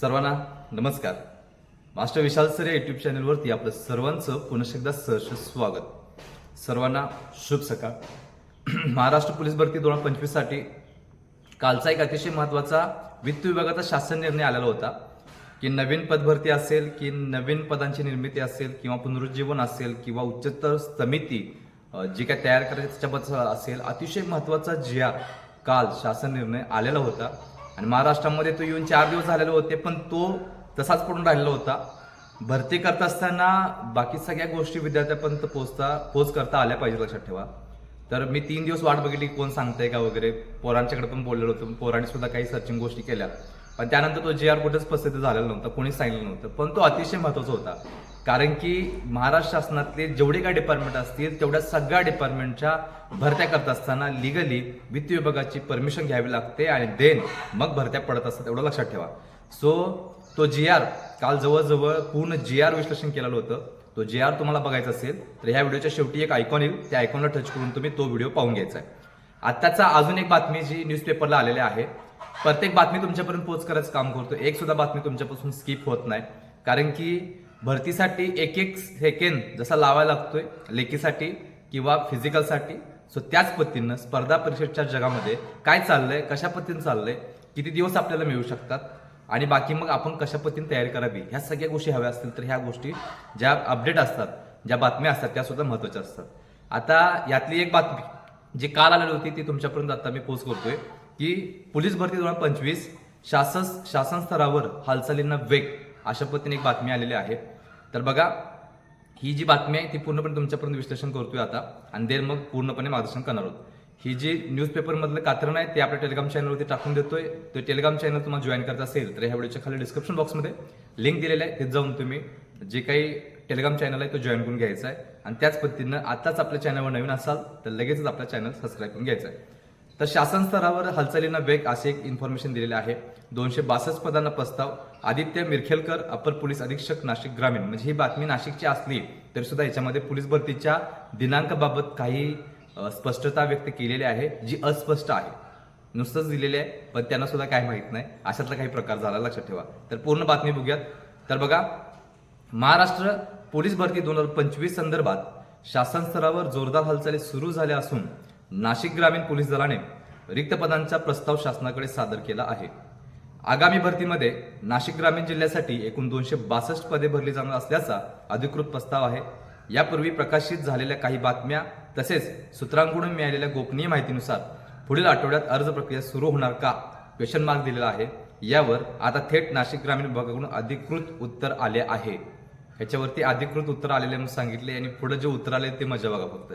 सर्वांना नमस्कार. Master Vishal sir या युट्यूब चॅनलवरती आपलं सर्वांचं पुन्हा एकदा सहर्ष स्वागत. सर्वांना शुभ सकाळ. महाराष्ट्र पोलीस भरती दोन हजार पंचवीससाठी कालचा एक अतिशय महत्त्वाचा वित्त विभागाचा शासन निर्णय आलेला होता. की नवीन पदभरती असेल की नवीन पदांची निर्मिती असेल किंवा पुनरुज्जीवन असेल किंवा उच्चतर समिती जी काय तयार करायची त्याच्याबद्दल असेल अतिशय महत्त्वाचा जी आर काल शासन निर्णय आलेला होता. आणि महाराष्ट्रामध्ये तो येऊन चार दिवस झालेले होते पण तो तसाच पडून राहिलेला होता. भरती करत असताना बाकी सगळ्या गोष्टी विद्यार्थ्यापर्यंत पोचता पोच करता आल्या पाहिजे लक्षात ठेवा. तर मी तीन दिवस वाट बघितली कोण सांगताय का वगैरे. पोरांच्याकडे पण बोललेलो होतो पोरांनी सुद्धा काही सर्चिंग गोष्टी केल्या. पण त्यानंतर तो जे आर कुठेच प्रसिद्ध झालेला नव्हता कोणीच सांगितलं नव्हतं. पण तो अतिशय महत्त्वाचा होता. कारण की महाराष्ट्र शासनातले जेवढे काय डिपार्टमेंट असतील तेवढ्या सगळ्या डिपार्टमेंटच्या भरत्या करत असताना लिगली वित्त विभागाची परमिशन घ्यावी लागते आणि देन मग भरत्या पडत असतात एवढं लक्षात ठेवा. सो तो जी आर काल जवळजवळ पूर्ण जी आर विश्लेषण केलेलं होतं. तो जे आर तुम्हाला बघायचा असेल तर ह्या व्हिडिओच्या शेवटी एक आयकॉन येईल. त्या आयकॉनला टच करून तुम्ही तो व्हिडिओ पाहून घ्यायचा आहे. आत्ताचा अजून एक बातमी जी न्यूजपेपरला आलेली आहे प्रत्येक बातमी तुमच्यापर्यंत पोच करायचं काम करतो. एक सुद्धा बातमी तुमच्यापासून स्किप होत नाही. कारण की भरतीसाठी एक एक सेकंड जसा लावायला लागतोय लेखीसाठी किंवा फिजिकलसाठी सो त्याच पद्धतीनं स्पर्धा परीक्षेच्या जगामध्ये काय चाललंय कशा पद्धतीनं चाललंय किती दिवस आपल्याला मिळू शकतात आणि बाकी मग आपण कशा पद्धतीने तयारी करावी ह्या सगळ्या गोष्टी हव्या असतील तर ह्या गोष्टी ज्या अपडेट असतात ज्या बातम्या असतात त्या सुद्धा महत्त्वाच्या असतात. आता यातली एक बातमी जी काल आलेली होती ती तुमच्यापर्यंत आता मी पोस्ट करतोय. की पोलीस भरती दोन हजार पंचवीस शासन शासन स्तरावर हालचालींना वेग अशा पद्धतीने एक बातमी आलेली आहे. तर बघा ही जी बातमी आहे ती पूर्णपणे तुमच्यापर्यंत विश्लेषण करतोय आता आणि देर मग पूर्णपणे मार्गदर्शन करणार आहोत. ही जी न्यूजपेपरमधलं कात्रण आहे ते आपल्या टेलिग्राम चॅनलवरती टाकून देतोय. तो टेलिग्राम चॅनल तुम्हाला जॉईन करत असेल तर ह्या व्हिडिओच्या खाली डिस्क्रिप्शन बॉक्समध्ये लिंक दिलेलं आहे ते जाऊन तुम्ही जे काही टेलिग्राम चॅनल आहे तो जॉईन करून घ्यायचा आहे. आणि त्याच पद्धतीनं आताच आपल्या चॅनलवर नवीन असाल तर लगेचच आपला चॅनल सबस्क्राईब करून घ्यायचं आहे. तर शासन स्तरावर हालचालींना वेग असे एक इन्फॉर्मेशन दिलेले आहे. दोनशे बासष्ट पदांना प्रस्ताव. आदित्य मिरखेलकर अपर पोलीस अधीक्षक नाशिक ग्रामीण. म्हणजे ही बातमी नाशिकची असली तरी सुद्धा याच्यामध्ये पोलीस भरतीच्या दिनांकाबाबत काही स्पष्टता व्यक्त केलेली आहे जी अस्पष्ट आहे. नुसतंच दिलेले आहे पण त्यांना सुद्धा काय माहीत नाही. अशातला काही प्रकार झाला लक्षात ठेवा. तर पूर्ण बातमी बघूयात. तर बघा महाराष्ट्र पोलीस भरती दोन हजार पंचवीस संदर्भात शासन स्तरावर जोरदार हालचाली सुरू झाल्या असून नाशिक ग्रामीण पोलीस दलाने रिक्त पदांचा प्रस्ताव शासनाकडे सादर केला आहे. आगामी भरतीमध्ये नाशिक ग्रामीण जिल्ह्यासाठी एकूण दोनशे बासष्ट पदे भरली जाणार असल्याचा अधिकृत प्रस्ताव आहे. यापूर्वी प्रकाशित झालेल्या काही बातम्या तसेच सूत्रांकडून मिळालेल्या गोपनीय माहितीनुसार पुढील आठवड्यात अर्ज प्रक्रिया सुरू होणार का क्वेश्चन मार्क दिलेला आहे. यावर आता थेट नाशिक ग्रामीण विभागाकडून अधिकृत उत्तर आले आहे. ह्याच्यावरती अधिकृत उत्तर आलेले म्हणून सांगितले आणि पुढे जे उत्तर आले ते मजा बघा फक्त.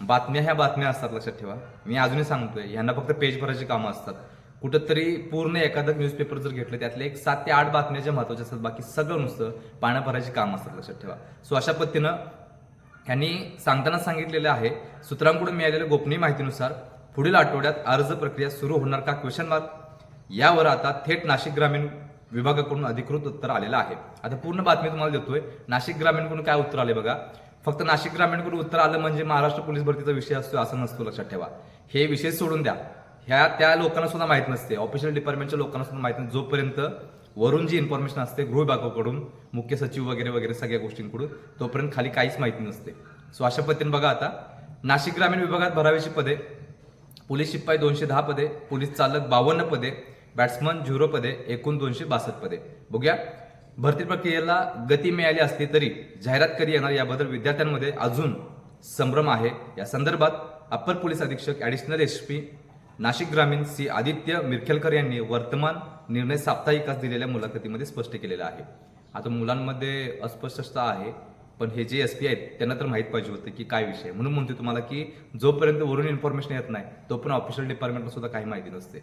बातम्या ह्या बातम्या असतात लक्षात ठेवा. मी अजूनही सांगतोय ह्यांना फक्त पेज भरायची कामं असतात. कुठंतरी पूर्ण एखादं न्यूजपेपर जर घेतलं त्यातले एक सात ते आठ बातम्या ज्या महत्त्वाच्या असतात बाकी सगळं नुसतं पाण्या भरायची काम असतात लक्षात ठेवा. सो अशा पद्धतीनं ह्यांनी सांगताना सांगितलेलं आहे सूत्रांकडून मिळालेल्या गोपनीय माहितीनुसार पुढील आठवड्यात अर्ज प्रक्रिया सुरू होणार का क्वेश्चन मार्क यावर आता थेट नाशिक ग्रामीण विभागाकडून अधिकृत उत्तर आलेलं आहे. आता पूर्ण बातमी तुम्हाला देतोय नाशिक ग्रामीणकडून काय उत्तर आले बघा. फक्त नाशिक ग्रामीणकडून उत्तर आलं म्हणजे महाराष्ट्र पोलीस भरतीचा विषय असतो असं नसतो लक्षात ठेवा. हे विषय सोडून द्या. ह्या त्या लोकांना सुद्धा माहीत नसते. ऑफिशियल डिपार्टमेंटच्या लोकांना सुद्धा माहीत नसते जोपर्यंत वरून जी इन्फॉर्मेशन असते गृह विभागाकडून मुख्य सचिव वगैरे वगैरे सगळ्या गोष्टींकडून तोपर्यंत खाली काहीच माहिती नसते. सो अशा पद्धतीने बघा आता नाशिक ग्रामीण विभागात भरावीची पदे पोलीस शिपाई दोनशे दहा पदे पोलीस चालक बावन्न पदे बॅट्समन झिरो पदे एकूण दोनशे बासष्ट पदे. बघूया. भरती प्रक्रियेला गती मिळाली असली तरी जाहिरात कधी येणार याबद्दल विद्यार्थ्यांमध्ये अजून संभ्रम आहे. या संदर्भात अप्पर पोलीस अधीक्षक ॲडिशनल एस पी नाशिक ग्रामीण सी आदित्य मिरखेलकर यांनी वर्तमान निर्णय साप्ताहिकास दिलेल्या मुलाखतीमध्ये स्पष्ट केलेलं आहे. आता मुलांमध्ये अस्पष्टता आहे पण हे जे एस पी आहेत त्यांना तर माहीत पाहिजे होतं की काय विषय म्हणून म्हणते तुम्हाला की जोपर्यंत वरून इन्फॉर्मेशन येत नाही तोपर्यंत ऑफिशियल डिपार्टमेंटला सुद्धा काही माहिती नसते.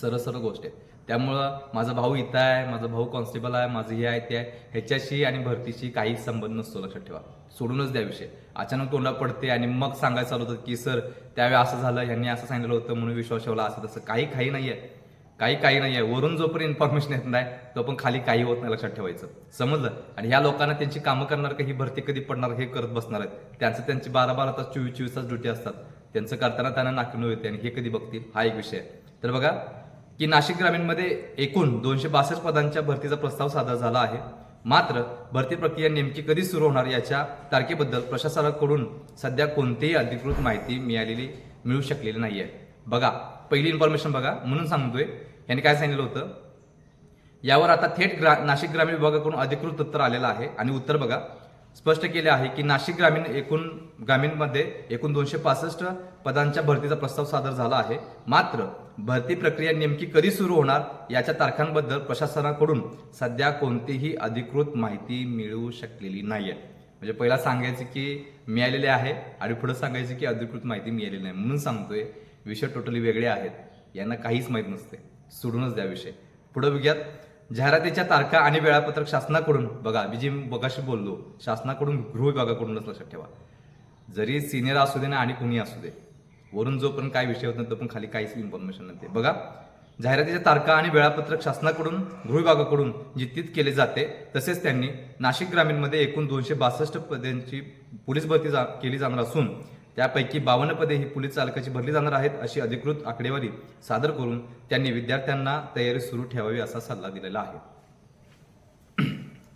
सरळ सरळ गोष्ट आहे. त्यामुळं माझा भाऊ इथं आहे माझा भाऊ कॉन्स्टेबल आहे माझं हे आहे ते आहे. ह्याच्याशी आणि भरतीशी काही संबंध नसतो लक्षात ठेवा. सोडूनच द्या विषय. अचानक तोंडात पडते आणि मग सांगायचं चालू होतं की सर त्यावेळी असं झालं ह्यांनी असं सांगितलं होतं म्हणून विश्वास ठेवला असं तसं काही काही नाही आहे. काही काही नाही आहे. वरून जोपर्यंत इन्फॉर्मेशन येत नाही तो पण खाली काही होत नाही लक्षात ठेवायचं. समजलं? आणि ह्या लोकांना त्यांची कामं करणार का? ही भरती कधी पडणार? हे करत बसणार आहेत. त्यांचं त्यांची बारा बारा तास चोवीस चोवीस तास ड्युटी असतात. त्यांचं करताना त्यांना नाकिनू येते आणि हे कधी बघतील? हा एक विषय आहे. तर बघा की नाशिक ग्रामीणमध्ये एकूण दोनशे बासष्ट पदांच्या भरतीचा प्रस्ताव सादर झाला आहे. मात्र भरती प्रक्रिया नेमकी कधी सुरू होणार याच्या तारखेबद्दल प्रशासनाकडून सध्या कोणतीही अधिकृत माहिती मिळालेली मिळू शकलेली नाही आहे बघा पहिली इन्फॉर्मेशन बघा. म्हणून सांगतोय यांनी काय सांगितलं होतं? यावर आता थेट ग्रा नाशिक ग्रामीण विभागाकडून अधिकृत उत्तर आलेलं आहे आणि उत्तर बघा. स्पष्ट केले आहे की नाशिक ग्रामीण एकूण ग्रामीणमध्ये एकूण दोनशे पासष्ट पदांच्या भरतीचा प्रस्ताव सादर झाला आहे. मात्र भरती प्रक्रिया नेमकी कधी सुरू होणार याच्या तारखांबद्दल प्रशासनाकडून सध्या कोणतीही अधिकृत माहिती मिळू शकलेली नाही आहे म्हणजे पहिला सांगायचं की मिळालेले आहे आणि पुढे सांगायचं की अधिकृत माहिती मिळालेली नाही. म्हणून सांगतोय विषय टोटली वेगळे आहेत. यांना काहीच माहीत नसते. सोडूनच द्या विषय. पुढे बघूयात. जाहिरातीच्या तारखा आणि वेळापत्रक शासनाकडून बघा मी जे बघाशी बोललो शासनाकडून गृह विभागाकडूनच लक्षात ठेवा. जरी सिनियर असू दे ना आणि कुणी असू दे वरून जो पण काय विषय होत नाही तो पण खाली काहीच इन्फॉर्मेशन नसते. बघा जाहिरातीच्या तारखा आणि वेळापत्रक शासनाकडून गृह विभागाकडून जितीत केले जाते तसेच त्यांनी नाशिक ग्रामीणमध्ये एकूण दोनशे बासष्ट पदांची पोलीस भरती जा केली जाणार असून त्यापैकी बावन्न पदे ही पोलीस चालकाची भरली जाणार आहेत अशी अधिकृत आकडेवारी सादर करून त्यांनी विद्यार्थ्यांना तयारी सुरू ठेवावी असा सल्ला दिलेला आहे.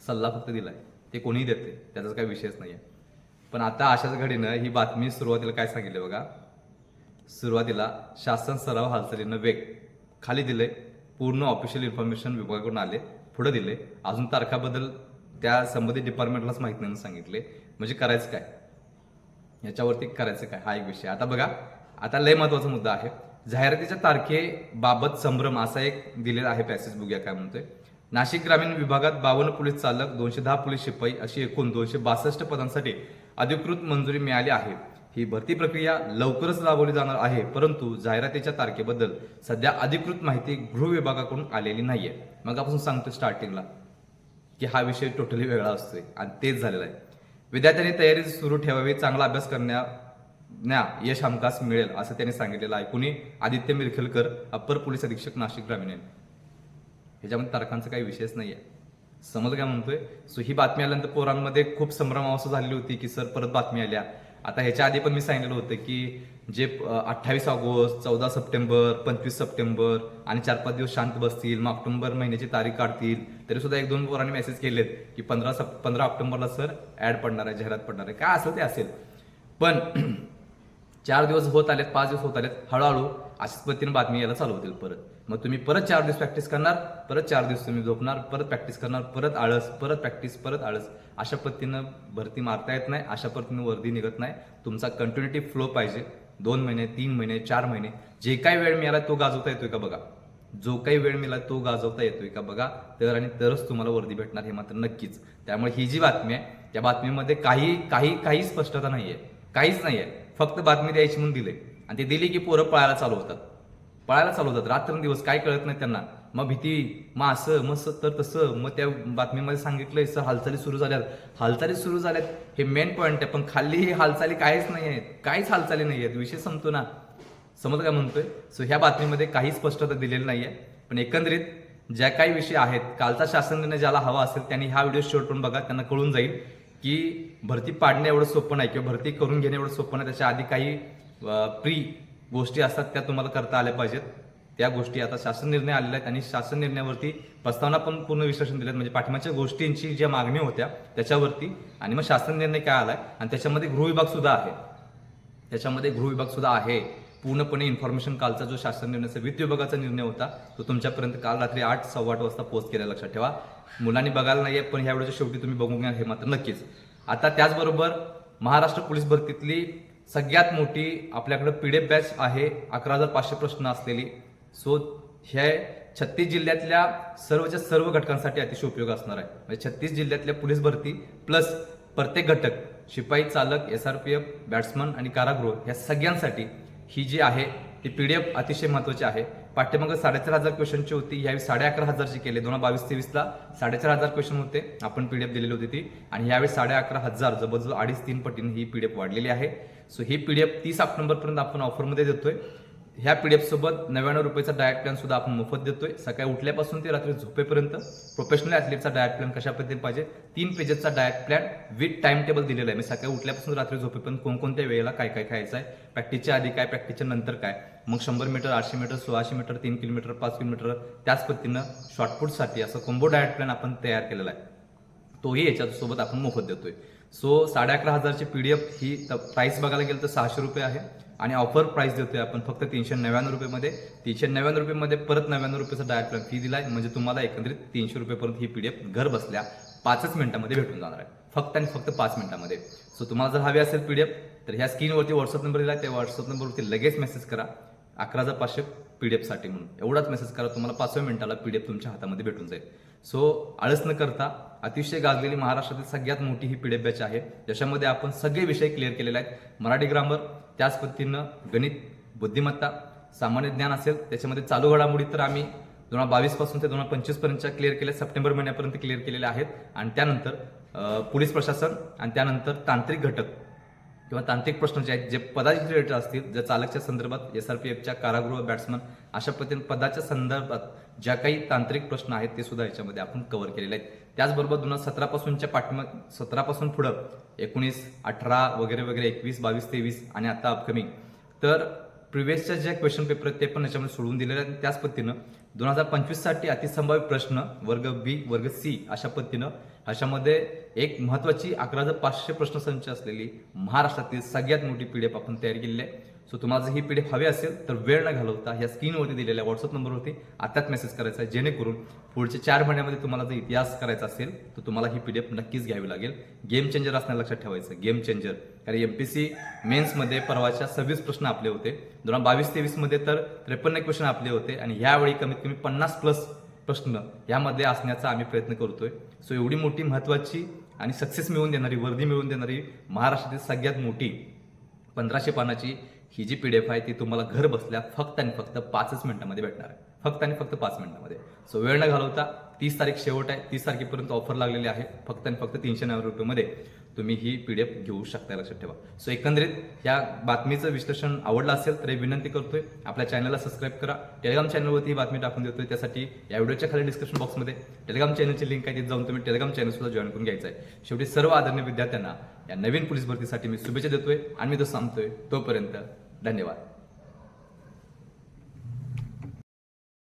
सल्ला फक्त दिला आहे ते कोणीही देते त्याचा काही विषयच नाही आहे पण आता अशाच घडीनं ही बातमी सुरुवातीला काय सांगितली बघा? सुरुवातीला शासन सराव हालचालीनं वेग. खाली दिले पूर्ण ऑफिशियल इन्फॉर्मेशन विभागाकडून आले पुढे दिले अजून तारखाबद्दल त्या संबंधित डिपार्टमेंटलाच माहिती नाही सांगितले म्हणजे करायचं काय? याच्यावरती करायचं काय? हा एक विषय. आता बघा आता लय महत्त्वाचा मुद्दा आहे. जाहिरातीच्या तारखेबाबत संभ्रम असा एक दिलेला आहे पॅसेज बघूया काय म्हणतोय. नाशिक ग्रामीण विभागात बावन्न पोलीस चालक दोनशे दहा पोलीस शिपाई अशी एकूण दोनशे बासष्ट पदांसाठी अधिकृत मंजुरी मिळाली आहे. ही भरती प्रक्रिया लवकरच राबवली जाणार आहे परंतु जाहिरातीच्या तारखेबद्दल सध्या अधिकृत माहिती गृह विभागाकडून आलेली नाहीये. मग आपण सांगतो स्टार्टिंगला की हा विषय टोटली वेगळा असतोय. आणि तेच झालेला आहे. विद्यार्थ्यांनी तयारी सुरू ठेवावी चांगला अभ्यास करण्या न्या यश हमखास मिळेल असं त्यांनी सांगितलेलं आहे. कुणी? आदित्य मिरखेलकर अप्पर पोलीस अधीक्षक नाशिक ग्रामीण. ह्याच्यामध्ये तारखांचा काही विषयच नाही आहे समज काय म्हणतोय. सो ही बातमी आल्यानंतर पोरांमध्ये खूप संभ्रमावस्था झालेली होती की सर परत बातमी आल्या. आता ह्याच्या आधी पण मी सांगितलं होतं की जे अठ्ठावीस ऑगस्ट चौदा सप्टेंबर पंचवीस सप्टेंबर आणि चार पाच दिवस शांत बसतील मग ऑक्टोबर महिन्याची तारीख काढतील तरी सुद्धा एक दोन पोरांनी मेसेज केलेत की पंधरा सप पंधरा ऑक्टोबरला सर ऍड पडणार आहे जाहिरात पडणार आहे. काय असेल ते असेल. पण चार दिवस होत आलेत पाच दिवस होत आलेत हळूहळू अशाच पद्धतीने बातमी यायला चालू होतील परत. मग तुम्ही परत चार दिवस प्रॅक्टिस करणार परत चार दिवस तुम्ही झोपणार परत प्रॅक्टिस करणार परत आळस परत प्रॅक्टिस परत आळस. अशा पद्धतीनं भरती मारता येत नाही अशा पद्धतीनं वर्दी निघत नाही. तुमचा कंटिन्युटी फ्लो पाहिजे. दोन महिने तीन महिने चार महिने. जे काही वेळ मिळाला तो गाजवता येतोय का बघा? जो काही वेळ मिळाला तो गाजवता येतोय का बघा? तर आणि तरच तुम्हाला वर्दी भेटणार हे मात्र नक्कीच. त्यामुळे ही जी बातमी आहे त्या बातमीमध्ये काही काही काही स्पष्टता नाहीये. काहीच नाहीये. फक्त बातमी द्यायची म्हणून दिले आणि ते दिली की पोरं पळायला चालू होतात. पळायला चालू होतात. रात्रंदिवस काय कळत नाही त्यांना. मग भीती मग असं मग स- तर तसं. मग त्या बातमीमध्ये सांगितलंय सर हालचाली सुरू झाल्यात. हालचाली सुरू झाल्यात हे मेन पॉईंट आहे पण खाली ही हालचाली काहीच नाही आहेत. काहीच हालचाली नाही आहेत. विषय संपतो ना. समज काय म्हणतोय? सो ह्या बातमीमध्ये काही स्पष्टता दिलेली नाही आहे. पण एकंदरीत ज्या काही विषय आहेत कालचा शासन निर्णय ज्याला हवा असेल त्यांनी हा व्हिडिओ शेवटून बघा. त्यांना कळून जाईल की भरती पाडणे एवढं सोपं नाही किंवा भरती करून घेणे एवढं सोपं नाही. त्याच्या आधी काही प्री गोष्टी असतात त्या तुम्हाला करता आल्या पाहिजेत. त्या गोष्टी आता शासन निर्णय आलेला आहेत आणि शासन निर्णयावरती प्रस्तावना पण पूर्ण विश्लेषण दिलेत. म्हणजे पाठिंबाच्या गोष्टींची ज्या मागणी होत्या त्याच्यावरती आणि मग शासन निर्णय काय आलाय आणि त्याच्यामध्ये गृह विभाग सुद्धा आहे. त्याच्यामध्ये गृह विभाग सुद्धा आहे. पूर्णपणे इन्फॉर्मेशन कालचा जो शासन निर्णयाचा वित्त विभागाचा निर्णय होता तो तुमच्यापर्यंत काल रात्री आठ सव्वा आठ वाजता पोस्ट केला लक्षात ठेवा. मुलांनी बघायला नाहीये पण ह्या वेळेच्या शेवटी तुम्ही बघून घ्या हे मात्र नक्कीच. आता त्याचबरोबर महाराष्ट्र पोलीस भरतीतली सगळ्यात मोठी आपल्याकडं पी डी एफ बॅच आहे अकरा हजार पाचशे प्रश्न असलेली. सो हे छत्तीस जिल्ह्यातल्या सर्वच्या सर्व घटकांसाठी अतिशय उपयोग असणार आहे. म्हणजे छत्तीस जिल्ह्यातल्या पोलीस भरती प्लस प्रत्येक घटक शिपाई चालक S R P F batsman आणि कारागृह या सगळ्यांसाठी ही जी आहे ती पी डी एफ अतिशय महत्वाची आहे. पाठ्यमाग साडेचार हजार क्वेश्चनची होती यावेळी साडे अकरा हजारची केली. दोन हजार बावीस तेवीसला साडेचार हजार क्वेश्चन होते. आपण पी डी एफ दिलेली होती ती. आणि यावेळी साडे अकरा हजार जवळजवळ अडीच तीन पटीने ही पी डी एफ वाढलेली आहे. सो ही एफ तीस ऑक्टोबरपर्यंत आपण ऑफरमध्ये देतोय. ह्या पी डी एफसोबत नव्याण्णव रुपयाचा डायट प्लॅन सुद्धा आपण मोफत देतोय. सकाळी उठल्यापासून ते रात्री झोपेपर्यंत प्रोफेशनल ॲथलीटचा डायट प्लॅन कशा पद्धतीने पाहिजे? तीन पेजेसचा diet plan with time table दिलेला आहे. मी सकाळी उठल्यापासून रात्री झोपेपर्यंत कोणकोणत्या वेळेला काय काय खायचं आहे? प्रॅक्टिसच्या आधी काय प्रॅक्टिसच्या नंतर काय? मग शंभर मीटर आठशे मीटर सोळाशे मीटर तीन किलोमीटर पाच किलोमीटर त्याच पद्धतीनं शॉर्टपुटसाठी असं कोंबो डायट प्लॅन आपण तयार केलेला आहे. तोही याच्यासोबत आपण मोफत देतोय. सो साडे अकरा हजारची एफ ही प्राईस बघायला गेलं तर सहाशे रुपये आहे. आणि ऑफर प्राइस देतोय आपण फक्त तीनशे नव्याण्णव रुपयेमध्ये. तीनशे नव्याण्णव रुपयेमध्ये परत नव्याण्णव रुपयाचा डायट प्लॅन फी आहे म्हणजे तुम्हाला एकंदरीत तीनशे रुपयेपर्यंत ही पी डी घर बसल्या पाचच मिनिटामध्ये भेटून जाणार आहे. फक्त आणि फक्त पाच मिनिटामध्ये. सो तुम्हाला जर हवी असेल पी डी एफ तर ह्या स्क्रीनवरती व्हॉट्सअप नंबर दिला त्या व्हॉट्सअप नंबरवरती लगेच मेसेज करा. अकरा हजार पाचशे एफसाठी म्हणून. एवढाच मेसेज करा तुम्हाला पाचव्या मिनिटाला एफ तुमच्या हातामध्ये भेटून जाईल. सो आळस न करता अतिशय गाजलेली महाराष्ट्रातील सगळ्यात मोठी ही पीडीएफ बॅच आहे. ज्याच्यामध्ये आपण सगळे विषय क्लिअर केलेले आहेत. मराठी ग्रामर त्याच पद्धतीनं गणित बुद्धिमत्ता सामान्य ज्ञान असेल त्याच्यामध्ये चालू घडामोडी तर आम्ही दोन हजार बावीसपासून ते दोन हजार पंचवीस पर्यंतच्या क्लिअर केल्या सप्टेंबर महिन्यापर्यंत क्लिअर केलेल्या आहेत. आणि त्यानंतर पोलीस प्रशासन आणि त्यानंतर तांत्रिक घटक. किंवा तांत्रिक प्रश्न जे आहेत जे पदाचे रिलेटेड असतील ज्या चालकच्या संदर्भात एस आर पी एफच्या कारागृह बॅट्समन अशा पद्धतीने पदाच्या संदर्भात ज्या काही तांत्रिक प्रश्न आहेत ते सुद्धा याच्यामध्ये आपण कव्हर केलेले आहेत. त्याचबरोबर दोन हजार सतरापासूनच्या पाठीमाग पुढं एकोणीस अठरा वगैरे वगैरे एकवीस बावीस तेवीस आणि आता अपकमिंग तर प्रिव्हियसच्या जे क्वेश्चन पेपर आहेत ते पण याच्यामध्ये सोडवून दिलेले आहेत. त्याच पद्धतीनं दोन हजार पंचवीससाठी अतिसंभाव्य प्रश्न वर्ग बी वर्ग सी अशा पद्धतीनं अशामध्ये एक महत्वाची अकरा हजार पाचशे प्रश्नसंच असलेली महाराष्ट्रातील सगळ्यात मोठी पीडीएफ आपण तयार केलेली आहे. सो तुम्हाला जर ही पीडीएफ हवी असेल तर वेळ न घालवता या स्क्रीनवरती दिलेल्या व्हॉट्सअप नंबरवरती आत्ताच मेसेज करायचा आहे जेणेकरून पुढच्या चार महिन्यामध्ये तुम्हाला जर इतिहास करायचा असेल तर तुम्हाला ही पीडीएफ नक्कीच घ्यावी लागेल. गेम चेंजर असण्या लक्षात ठेवायचं. गेम चेंजर कारण एम पी सी मेन्समध्ये परवाच्या सव्वीस प्रश्न आपले होते. दोन हजार बावीस तेवीसमध्ये तर त्रेपन्न क्वेश्चन आपले होते. आणि ह्यावेळी कमीत कमी पन्नास प्लस प्रश्न यामध्ये असण्याचा आम्ही प्रयत्न करतोय. सो एवढी मोठी महत्वाची आणि सक्सेस मिळवून देणारी वर्दी मिळवून देणारी महाराष्ट्रातील सगळ्यात मोठी पंधराशे पानाची ही जी पी डी एफ आहे ती तुम्हाला घर बसल्या फक्त आणि फक्त पाचच मिनिटांमध्ये भेटणार आहे. फक्त आणि फक्त पाच मिनिटांमध्ये. सो वेळ न घालवता तीस तारीख शेवट आहे. तीस तारखेपर्यंत ऑफर लागलेली आहे. फक्त आणि फक्त तीनशे नव्याण्णव रुपयेमध्ये. तुम्ही ही पी डी एफ घेऊ शकता लक्षात ठेवा. सो एकंदरीत या बातमीचं विश्लेषण आवडलं असेल तर विनंती करतोय आपल्या चॅनलला सबस्क्राईब करा. टेलिग्राम चॅनलवरती ही बातमी टाकून देतोय त्यासाठी या व्हिडिओच्या खाली डिस्क्रिप्शन बॉक्समध्ये टेलिग्राम चॅनलची लिंक आहे तिथे जाऊन तुम्ही टेलिग्राम चॅनलसुद्धा जॉईन करून घ्यायचं आहे शेवटी सर्व आदरणीय विद्यार्थ्यांना या नवीन पोलीस भरतीसाठी मी शुभेच्छा देतोय आणि मी तो सांगतोय तोपर्यंत धन्यवाद.